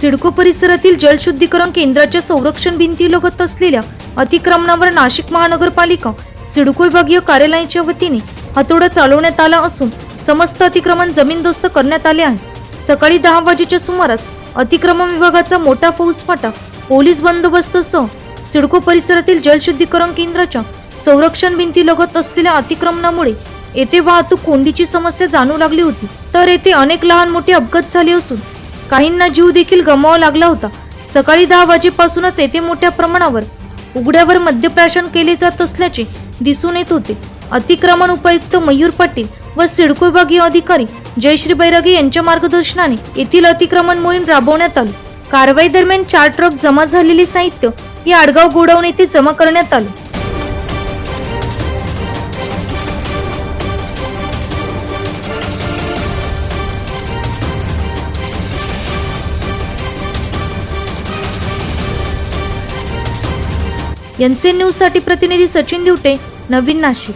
सिडको परिसरातील जलशुद्धीकरण केंद्राच्या संरक्षण भिंतीलगत असलेल्या अतिक्रमणावर नाशिक महानगरपालिका सिडको विभागीय कार्यालयाच्या वतीने हातोडा चालवण्यात आला असून समस्त अतिक्रमण जमीनदोस्त करण्यात आले आहे. सकाळी दहा वाजेच्या सुमारास अतिक्रमण विभागाचा मोठा फौजफाटा पोलीस बंदोबस्तसह सिडको परिसरातील जलशुद्धीकरण केंद्राच्या संरक्षण भिंतीलगत असलेल्या अतिक्रमणामुळे येथे वाहतूक कोंडीची समस्या जाणू लागली होती. तर येथे अनेक लहान मोठे अपघात झाले असून काहींना जीव देखील गमावा लागला होता. सकाळी दहा वाजेपासूनच येथे मोठ्या प्रमाणावर उघड्यावर मद्यप्राशन केले जात असल्याचे दिसून येत होते. अतिक्रमण उपायुक्त मयूर पाटील व सिडको विभागीय अधिकारी जयश्री बैरागे यांच्या मार्गदर्शनाने येथील अतिक्रमण मोहीम राबवण्यात आली. कारवाई दरम्यान चार ट्रक जमा झालेले साहित्य हे आडगाव गोडाऊन येथे जमा करण्यात आले. एनसीएन न्यूजसाठी प्रतिनिधी सचिन दिवटे नवीन नाशिक.